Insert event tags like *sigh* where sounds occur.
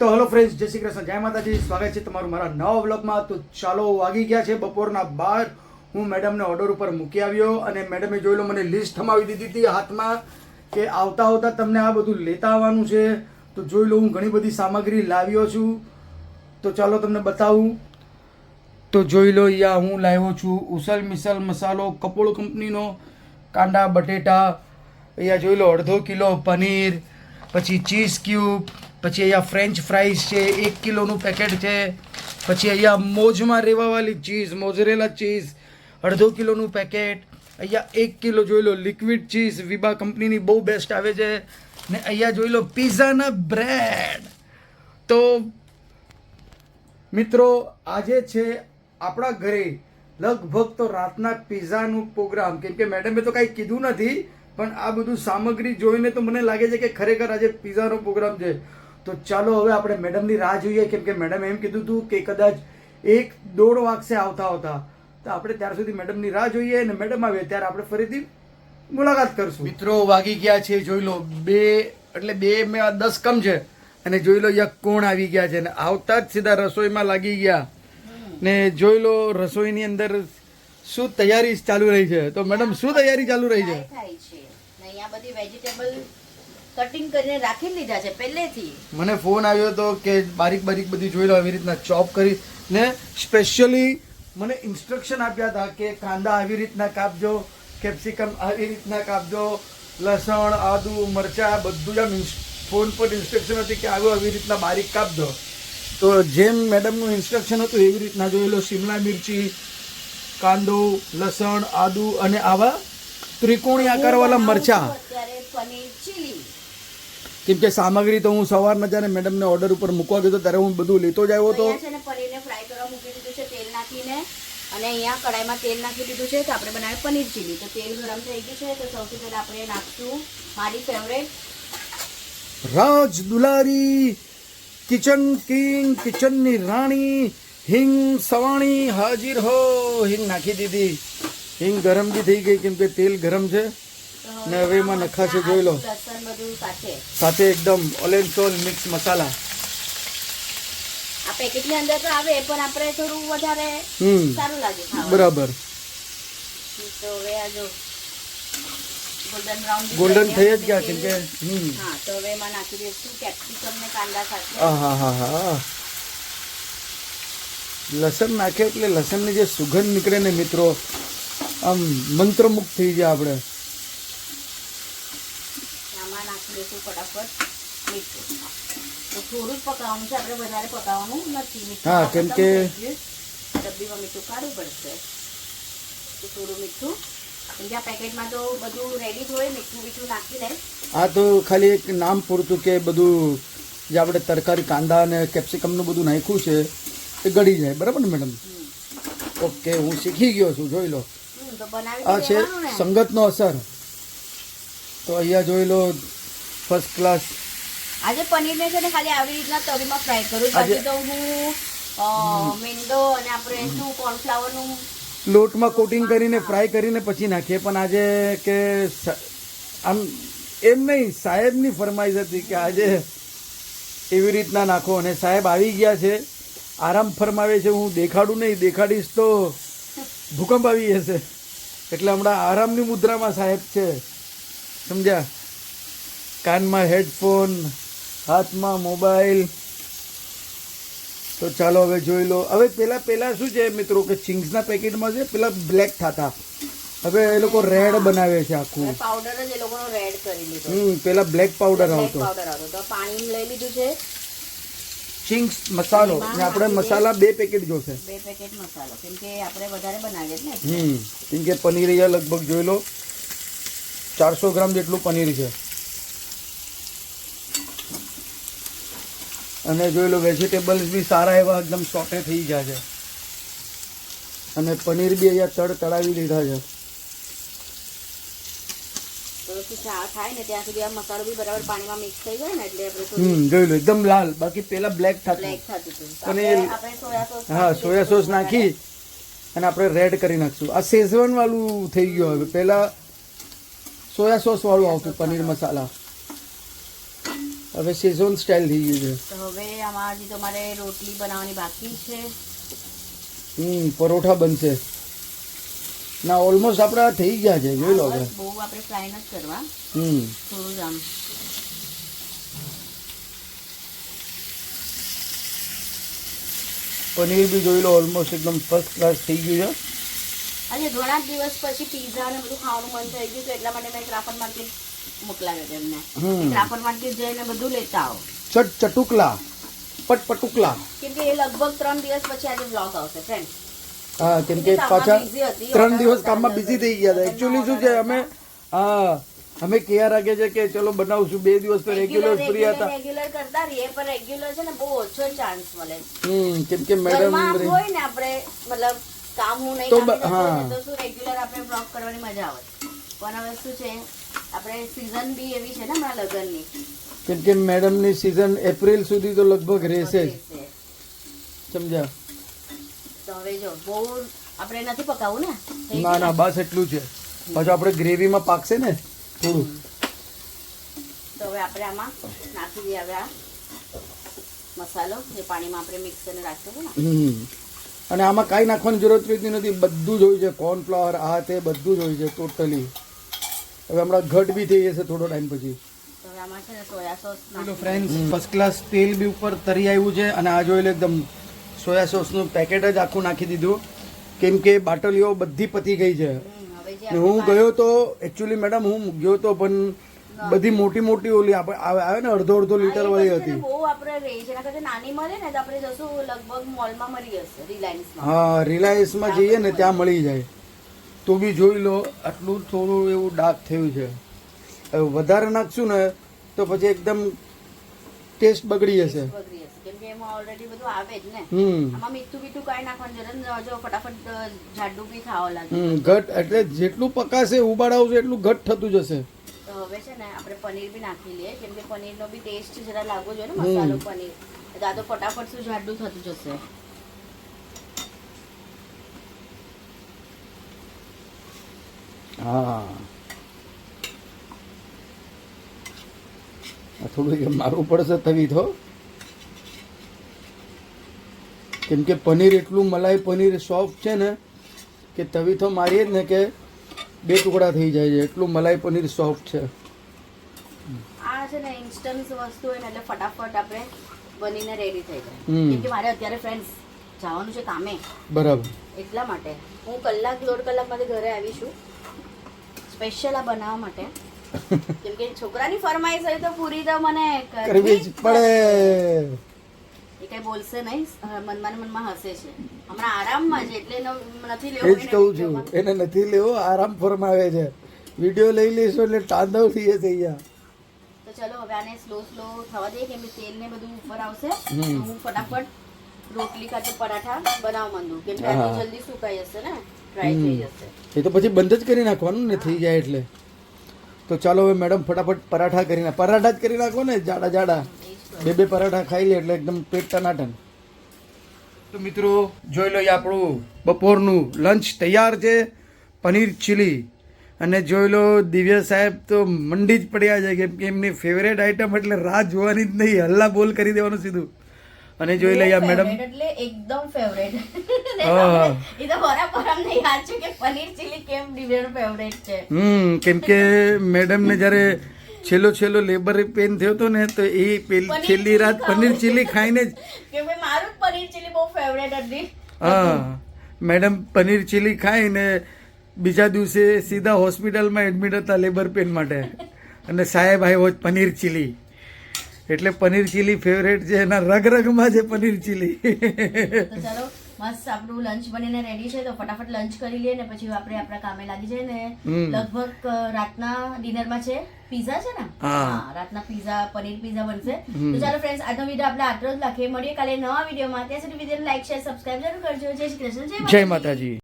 તો hello friends જય શ્રી કૃષ્ણ, જય માતાજી, સ્વાગત છે તમારું મારા નવા વ્લોગમાં. તો ચાલો વાગી ગયા છે બપોરના બાર. હું મેડમને ઓર્ડર ઉપર મૂકી આવ્યો અને મેડમે જોઈ લો, મને લિસ્ટ થમાવી દીધી હતી હાથમાં કે આવતા આવતા તમને આ બધું લેતા આવવાનું છે. તો જોઈ લો, હું ઘણી બધી સામગ્રી લાવ્યો છું. તો ચાલો તમને બતાવું. તો જોઈ લો, અહીંયા હું લાવ્યો છું ઉસલ મિસલ મસાલો, કપોળ કંપનીનો કાંડા બટેટા, અહીંયા જોઈ લો, અડધો કિલો પનીર, પછી ચીઝ ક્યુબ પછી અહીંયા ફ્રેન્ચ ફ્રાઈઝ છે, એક કિલોનું પેકેટ છે. પછી અહીંયા મોજમાં રહેવાવાળી ચીઝ મોઝરેલા ચીઝ અડધો કિલોનું પેકેટ અહીંયા એક કિલો જોઈ લો લિક્વિડ ચીઝ વિબા કંપનીની બહુ બેસ્ટ આવે છે. ને અહીંયા જોઈ લો પિઝાના બ્રેડ તો મિત્રો, આજે છે આપણા ઘરે. લગભગ તો રાતના પિઝાનું પ્રોગ્રામ કેમ કે મેડમે તો કાંઈ કીધું નથી, પણ આ બધું સામગ્રી જોઈને તો મને લાગે છે કે ખરેખર આજે પિઝાનો પ્રોગ્રામ છે. તો ચાલો હવે આપણે મેડમની રાહ જોઈએ કેમ કે મેડમ એમ કીધું હતું કે કદાચ એક દોઢ વાગશે આવતા આવતા. તો આપણે ત્યાર સુધી મેડમની રાહ જોઈએ અને મેડમ આવે ત્યારે આપણે ફરીથી મુલાકાત કરશું. મિત્રો વાગી ગયા છે જોઈ લો બે એટલે બે મેં દસ કમ છે. અને જોઈ લો યા કોણ આવી ગયા છે. અને આવતા જ સીધા રસોઈમાં લાગી ગયા. ને જોઈ લો રસોઈની અંદર શું તૈયારી ચાલુ રહી છે. તો મેડમ શું તૈયારી ચાલુ રહી છે? ફ્રાય થાય છે. ને અહીંયા બધી વેજીટેબલ કટિંગ કરીને રાખી લીધા છે પહેલેથી. મને ફોન આવ્યો હતો કે બારીક બારીક બધી જોઈ લો આવી રીતના ચોપ કરી ને સ્પેશિયલી મને ઇન્સ્ટ્રક્શન આપ્યા હતા કે કાંદા આવી રીતના કાપજો કેપ્સિકમ આવી રીતના કાપજો લસણ આદુ મરચાં બધું જ આમ ફોન પર ઇન્સ્ટ્રક્શન હતી કે આવ્યો આવી રીતના બારીક કાપજો. તો જેમ મેડમનું ઇન્સ્ટ્રક્શન હતું એવી રીતના જોયેલો શિમલા મિરચી કાંદો લસણ આદુ અને આવા ત્રિકોણી આકારવાળા મરચાં. પનીર ચીલી કેમ કે સામગ્રી તો હું સવારમાં જ્યારે મેડમને ઓર્ડર ઉપર મૂકવા ગયો ત્યારે હું બધું લેતો જ આવ્યો હતો. છે ને પનીરને ફ્રાય કરવા મૂકી દીધું છે તેલ નાખીને. અને અહીંયા કડાઈમાં તેલ નાખી દીધું છે તો આપણે બનાવે પનીર ચીલી તો તેલ ગરમ થઈ ગયું છે તો સૌથી પહેલા આપણે નાખશું મારી favourite Raj Dulari kitchen king કિચનની રાણી હિંગ સવાણી હાજીર હો. હિંગ નાખી દીધી. હિંગ ગરમ બી થઈ ગઈ કેમ કે તેલ ગરમ છે. ને હવે એમાં નખાશે જોઈ લો. સાથે એકદમ ઓલેન્ડ સોલ મિક્સ મસાલા. બરાબર. ગોલ્ડન થઈ જ ગયા છે કે? હમ. તો હવે એમાં નાખી દઈશું કેપ્સિકમ ને કાંદા સાથે. હા હા હા લસણ નાખે એટલે લસણની જે સુગંધ નીકળે ને મિત્રો આમ મંત્રમુગ્ધ થઈ જાય આપણે આમાં નાખી દઈશું ફટાફટ મીઠું. તો થોડું જ પકાવવાનું છે આપણે વધારે પકાવવાનું નથી મીઠું. હા, કેમ કે-. ડબ્બીમાં મીઠું કાઢવું પડશે. તો થોડું મીઠું. કેમ પેકેટમાં તો બધું રેડી જ હોય મીઠું મીઠું નાખીને. આ તો ખાલી એક નામ પૂરતું કે બધું જે આપણે તરકારી કાંદા અને કેપ્સિકમનું બધું નાખ્યું છે એ ગળી જાય. બરાબર ને મેડમ? ઓકે હું શીખી ગયો છું જોઈ લો. આ છે ને. સંગતનો અસર. તો અહીંયા જોઈ લો ફર્સ્ટ ક્લાસ આજે પનીરને છે ને ખાલી આવી રીતના તવીમાં ફ્રાય કરું. આજે- બાકી તો હું મેંદો અને આપણે શું કોર્નફ્લાવરનું લોટમાં કોટિંગ કરીને ફ્રાય કરીને પછી નાખીએ. પણ આજે કે આમ એમ નહીં સાહેબની ફરમાઈશ હતી કે આજે એવી રીતના નાખો. અને સાહેબ આવી ગયા છે. આરામ ફરમાવે છે. હું દેખાડું નહીં. દેખાડીશ તો ભૂકંપ આવી જશે. એટલે હમણાં આરામની મુદ્રામાં સાહેબ છે. સમજ્યા? કાનમાં હેડફોન હાથમાં મોબાઈલ. તો ચાલો હવે જોઈ લો. હવે પેલા પેલા શું છે મિત્રો કે ચિંગ્સના પેકેટમાં છે પેલા બ્લેક થતા. હવે એ લોકો રેડ બનાવે છે આખું. પાવડર જ એ લોકોનો રેડ કરી લીધો. હમ પેલા બ્લેક પાવડર આવતો. પાવડર આવતો. તો પાણી લઈ લીધું છે. ચિંગ્સ મસાલો. ને આપણે મસાલા બે પેકેટ જોશે. બે પેકેટ મસાલો. કેમ કે આપણે વધારે બનાવીએ ને હમ કેમ કે પનીર લગભગ જોઈ લો ચારસો ગ્રામ જેટલું પનીર છે. અને જોઈ લો વેજીટેબલ્સ બી સારા એવા એકદમ સોટે થઈ ગયા છે. અને પનીર બી અહીંયા તડ તળાવી લીધા છે. જોઈ લો એકદમ લાલ. બાકી પેલા બ્લેક થતું. અને હા સોયા સોસ નાખી અને આપણે રેડ કરી નાખશું. આ શેઝવાન વાળું થઈ ગયું હવે. પહેલા સોયા સોસ વાળું આવતું પનીર મસાલા. હવે શેઝોન સ્ટાઇલ થઈ ગયું છે. તો હવે આમાં હજી તમારે રોટલી બનાવવાની બાકી છે. હમ પરોઠા બનશે. ના ઓલમોસ્ટ આપણા થઈ ગયા છે જોઈ લો હવે. બહુ આપણે ફ્રાય નથી કરવા. હમ. થોડું જ આમ. પનીર બી જોઈ લો ઓલમોસ્ટ એકદમ ફર્સ્ટ ક્લાસ થઈ ગયું આજે ઘણા દિવસ પછી પીઝા ને બધું ખાવાનું મન થઈ ગયું તો એટલા માટે મેં ક્રાફન માર્કેટ મોકલાવ્યો તેમને હમ. ક્રાફટ માર્કેટ જઈને બધું લેતા આવો. ચટ ચટુકલા પટ પટુકલા કેમ કે એ લગભગ ત્રણ દિવસ પછી આજે વ્લોગ આવશે ફ્રેન્ડ હા કેમ કે કામમાં પાછા ત્રણ દિવસ કામમાં બિઝી થઈ ગયા હતા. એકચ્યુઅલી શું છે અમે હા અમે કેયા રાખે છે કે ચલો બનાવશું. બે દિવસ તો રેગ્યુલર ફ્રી હતા. રેગ્યુલર કરતા રહીએ પણ રેગ્યુલર છે ને બહુ ઓછો ચાન્સ મળે. હમ કેમ કે મેડમ હોય ને આપણે મતલબ કામ હું નહીં તો હા. તો શું રેગ્યુલર આપણે બ્લોગ કરવાની મજા આવે. પણ હવે શું છે આપણે સીઝન બી એવી છે ને હમણાં લગ્નની. કેમ કે મેડમની સિઝન એપ્રિલ સુધી તો લગભગ રહેશે જ. સમજ્યા? તો હવે જો બહુ આપણે નથી પકાવવું ને? ના ના બસ એટલું છે. પછી આપણે ગ્રેવીમાં પાકશે ને? થોડું. તો હવે આપણે આમાં નાખી દઈએ હવે આ મસાલો જે પાણીમાં આપણે મિક્સ કરીને રાખ્યો છે અને આમાં કાંઈ નાખવાની જરૂરત રહેતી નથી. બધું જ હોય છે. કોર્નફ્લાવર આ તે બધું જ હોય છે ટોટલી હવે હમણાં ઘટ બી થઈ જશે થોડો ટાઈમ પછી. તો હવે આમાં છે ને soya sauce hello friends first class તેલ બી ઉપર તરી આવ્યું છે અને આ જોઈ લો એકદમ સોયા સોસનું પેકેટ જ આખું નાખી દીધું. કેમ કે બાટલીઓ બધી પતી ગઈ છે. ને હું ગયો તો એકચ્યુઅલી મેડમ હું ગયો તો પણ બધી મોટી મોટી ઓલી આપણે આવે આવે ને અડધો અડધો લીટર વાળી હતી. બહુ આપણે રહી છે એના નાની મળે ને તો આપણે જશું લગભગ મોલમાં મળી જશે રિલાયન્સમાં હા રિલાયન્સમાં જઈએ ને ત્યાં મળી જાય. તો બી જોઈ લો આટલું થોડું એવું ડાર્ક થયું છે. વધારે નાખશું ને તો પછી એકદમ ટેસ્ટ બગડી જશે. ઘટ એટલે જેટલું પકાશે ઉબાડાવશે એટલું ઘટ થતું જશે. હવે છે ને આપણે પનીર બી નાખી લઈએ. કેમ કે પનીરનો બી ટેસ્ટ જરા લાગવો જોઈએ ને મસાલો પનીર. આ તો ફટાફટ શું જાડું થતું જશે. હા. થોડુંક મારવું પડશે તવી તો. કેમ કે પનીર એટલું મલાઈ પનીર સોફ્ટ છે ને કે તવી તો મારીએ જ ને કે બે ટુકડા થઈ જાય છે એટલું મલાઈ પનીર સોફ્ટ છે. આ છે ને ઇન્સ્ટન્ટ વસ્તુ હોય ને એટલે ફટાફટ આપણે બનીને રેડી થઈ જાય. કેમ કે મારે અત્યારે ફ્રેન્ડ્સ જવાનું છે કામે. બરાબર. એટલા માટે. હું કલાક દોઢ કલાકમાંથી ઘરે આવીશું. સ્પેશિયલ આ બનાવવા માટે. કેમ કે છોકરાની ફરમાઈશ હોય તો પૂરી તો મને કરવી જ પડે. એ કઈ બોલશે નહીં. મનમાં મનમાં હસે છે. હમણાં આરામમાં છે એટલે નથી એ લેવો જ કહું છું. એને નથી લેવો આરામ ફરમાવે છે. વીડિયો લઈ લેશો એટલે તાંડવ થઈ જશે અહીંયા. તો ચલો હવે આને સ્લો સ્લો થવા દઈએ કેમ કે તેલ ને બધું ઉપર આવશે. હું ફટાફટ રોટલી કાં પરાઠા બનાવવા માંડું. કેમ કે જલ્દી સુકાઈ જશે ને. ડ્રાય થઈ જશે. એ તો પછી બંધ જ કરી નાખવાનું ને થઈ જાય એટલે. તો ચાલો હવે મેડમ ફટાફટ પરાઠા કરી નાખ. પરાઠા જ કરી નાખો ને જાડા જાડા. બે બે પરાઠા ખાઈ લે એટલે એકદમ પેટ ટનાટન. તો મિત્રો જોઈ લો આપણું બપોરનું લંચ તૈયાર છે પનીર ચીલી અને જોઈ લો દિવ્ય સાહેબ તો મંડી જ પડ્યા છે કેમ કે એમની ફેવરેટ આઈટમ એટલે રાહ જોવાની જ નહીં હલ્લા બોલ કરી દેવાનું સીધું. અને જોઈ લઈએ આ મેડમ એટલે એકદમ ફેવરેટ. *laughs* *laughs* એ તો બરાબર અમને યાદ છે કે પનીર ચીલી કેમ ડિવેર ફેવરેટ છે? હમ કેમ કે મેડમને જ્યારે છેલ્લો છેલ્લો લેબર પેન થયો હતો ને તો એ પેલી છેલ્લી રાત પનીર ચીલી ખાઈને જ *laughs* કે ભાઈ મારું પનીર ચીલી બહુ ફેવરેટ હતી. હા. મેડમ પનીર ચીલી ખાઈને બીજા દિવસે સીધા હોસ્પિટલમાં એડમિટ હતા લેબર પેન માટે. અને સાહેબ આવ્યો પનીર ચીલી એટલે પનીર ચીલી ફેવરેટ છે એના રગ રગમાં છે પનીર ચીલી તો ચાલો મસ્ત આપણું લંચ બનીને રેડી છે તો ફટાફટ લંચ કરી લઈએ ને પછી આપણે આપણા કામે લાગી જાય ને. લગભગ રાતના ડિનરમાં છે પીઝા છે ને? હા. રાતના પીઝા પનીર પીઝા બનશે. તો ચાલો ફ્રેન્ડ્સ આજનો વીડિયો આપણે આટલો જ લખીએ. મળીએ કાલે નવા વિડીયોમાં ત્યાં સુધી વીડિયો લાઈક શેર સબસ્ક્રાઈબ જરૂર કરજો. જય શ્રી કૃષ્ણ જય. માતાજી.